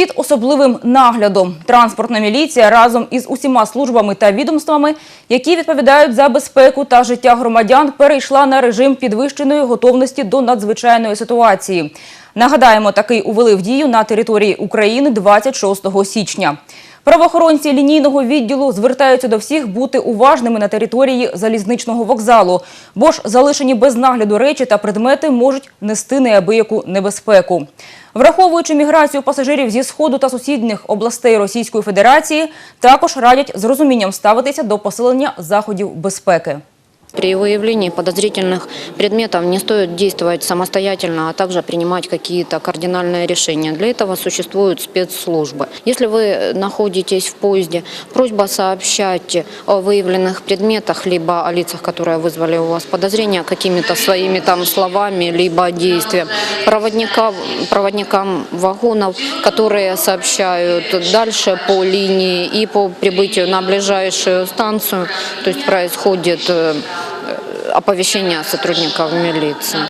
Під особливим наглядом транспортна міліція разом із усіма службами та відомствами, які відповідають за безпеку та життя громадян, перейшла на режим підвищеної готовності до надзвичайної ситуації. Нагадаємо, такий увели в дію на території України 26 січня. Правоохоронці лінійного відділу звертаються до всіх бути уважними на території залізничного вокзалу, бо ж залишені без нагляду речі та предмети можуть нести неабияку небезпеку. Враховуючи міграцію пасажирів зі сходу та сусідніх областей Російської Федерації, також радять з розумінням ставитися до посилення заходів безпеки. При выявлении подозрительных предметов не стоит действовать самостоятельно, а также принимать какие-то кардинальные решения. Для этого существуют спецслужбы. Если вы находитесь в поезде, просьба сообщать о выявленных предметах, либо о лицах, которые вызвали у вас подозрения, какими-то своими там словами, либо действием. Проводника, проводникам вагонов, которые сообщают дальше по линии и по прибытию на ближайшую станцию, то есть происходит э, оповещение сотрудников милиции.